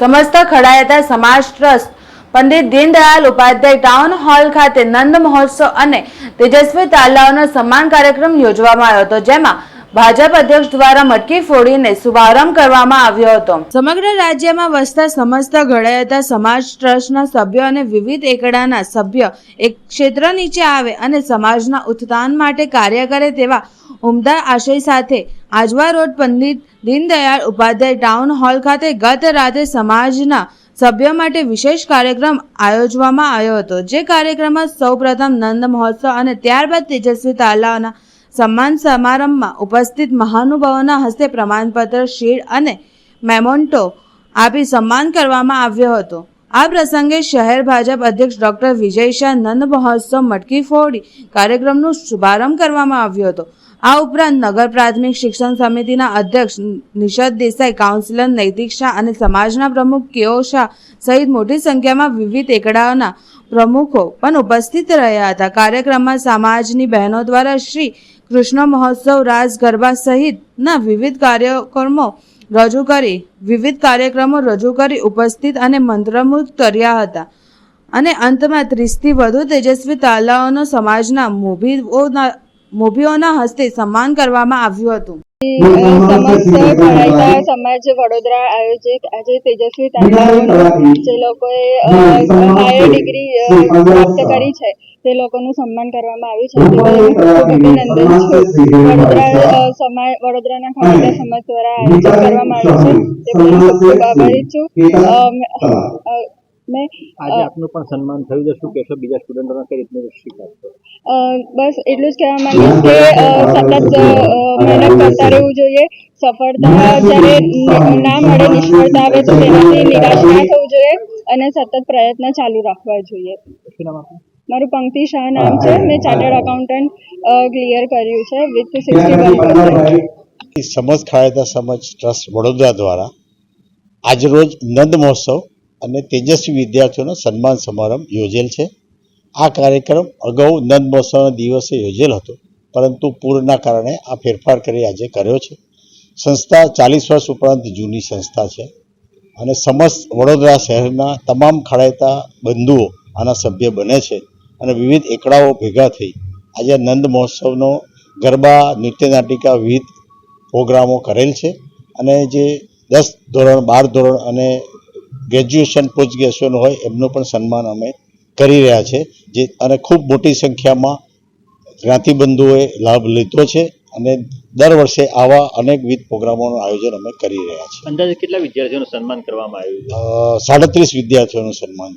સમસ્ત ખડાયતા સમાજ trust, Pandit Deendayal Upadhyay town hall ખાતે નંદ મહોત્સવ અને તેજસ્વી તાલાઓનો સન્માન કાર્યક્રમ યોજવામાં આવ્યો હતો, જેમાં ભાજપ અધ્યક્ષ દ્વારા મટકી ફોડીને શુભારંભ કરવામાં આવ્યો હતો. સમગ્ર રાજ્યમાં વસતા સમસ્ત ઘડાયતા સમાજ ટ્રસ્ટના સભ્યો અને વિવિધ એકડાના સભ્ય એક ક્ષેત્ર નીચે આવે અને સમાજના ઉત્થાન માટે કાર્ય કરે તેવા ઉમદા આશય સાથે Ajwa road Pandit Deendayal Upadhyay town hall ખાતે ગત રાતે સમાજના સભ્ય માટે વિશેષ કાર્યક્રમ આયોજવામાં આવ્યો હતો. જે કાર્યક્રમમાં સૌપ્રથમ નંદ મહોત્સવ અને ત્યારબાદ તેજસ્વી તાલાઓના સન્માન સમારંભમાં ઉપસ્થિત મહાનુભાવોના હસ્તે પ્રમાણપત્ર શીલ્ડ અને મેમોન્ટો આપી સન્માન કરવામાં આવ્યો હતો. આ પ્રસંગે શહેર ભાજપ અધ્યક્ષ ડોક્ટર વિજય શાહ નંદ મહોત્સવ મટકી ફોડી કાર્યક્રમનો શુભારંભ કરવામાં આવ્યો હતો. આ ઉપરાંત નગર પ્રાથમિક શિક્ષણ સમિતિના અધ્યક્ષ નિષદ દેસાઈ, કાઉન્સિલર નૈતિક શાહ અને સમાજના પ્રમુખ કેઓ શાહ સહિત મોટી સંખ્યામાં વિવિધ એકડાઓના પ્રમુખો પણ ઉપસ્થિત રહ્યા હતા. કાર્યક્રમમાં સમાજની બહેનો દ્વારા શ્રી કૃષ્ણ મહોત્સવ રાસ ગરબા સહિતના વિવિધ કાર્યક્રમો રજૂ કરી, વિવિધ કાર્યક્રમો રજૂ કરી ઉપસ્થિત અને મંત્રમુગ્ધ કર્યા હતા. અને અંતમાં ત્રીસથી વધુ તેજસ્વી તાલાઓનો સમાજના મોભીઓના મોભીઓના હસ્તે સન્માન કરવામાં આવ્યું હતું. સમાજ વડોદરા આયોજિત આજે તેજસ્વી જે લોકોએ હાયર ડિગ્રી પ્રાપ્ત કરી છે તે લોકોનું સન્માન કરવામાં આવ્યું છે. વડોદરા સમાજ વડોદરાના ખાણીતા સમાજ દ્વારા આયોજન કરવામાં આવ્યું છે. તે ખૂબ આભારી છું. મેં આજે આપનું પણ સન્માન થયું છે. શું કહેશો? બીજા સ્ટુડન્ટોને કઈ રીતનું શીખાશો બસ એટલું જ કહેવા માંગીશ કે સતત મહેનત કરતા રહેવું જોઈએ. સફળતા જ્યારે ના મળે નિષ્ફળતા આવે તો તેનાથી નિરાશ ના થવું જોઈએ અને સતત પ્રયત્ન ચાલુ રાખવા જોઈએ. આપનું? મારું પંક્તિ શાહ નામ છે. મેં ચાર્ટર્ડ અકાઉન્ટન્ટ ક્લિયર કર્યું છે વિથ સિક્સટી વન સમજ ખાયદા સમજ ટ્રસ્ટ વડોદરા દ્વારા આજરોજ નંદ મહોત્સવ અને તેજસ્વી વિદ્યાર્થીઓનો સન્માન સમારંભ યોજેલ છે. આ કાર્યક્રમ અગાઉ નંદ મહોત્સવના દિવસે યોજેલ હતો, પરંતુ પૂરના કારણે આ ફેરફાર કરી આજે કર્યો છે. સંસ્થા ચાલીસ વર્ષ ઉપરાંત જૂની સંસ્થા છે અને સમસ્ત વડોદરા શહેરના તમામ ખડાયતા બંધુઓ આના સભ્ય બને છે અને વિવિધ એકડાઓ ભેગા થઈ આજે નંદ મહોત્સવનો ગરબા નૃત્ય નાટિકા વિવિધ પ્રોગ્રામો કરેલ છે અને જે દસ ધોરણ, બાર ધોરણ અને ગ્રેજ્યુએશન પોસ્ટ ગ્રેજ્યુએશન હોય એમનું પણ સન્માન અમે કરી રહ્યા છે. જે અને ખૂબ મોટી સંખ્યામાં જ્ઞાતિબંધુઓએ લાભ લીધો છે અને દર વર્ષે આવા અનેકવિધ પ્રોગ્રામોનું આયોજન અમે કરી રહ્યા છીએ. અંદાજે કેટલા વિદ્યાર્થીઓનું સન્માન કરવામાં આવ્યું સાડત્રીસ વિદ્યાર્થીઓનું સન્માન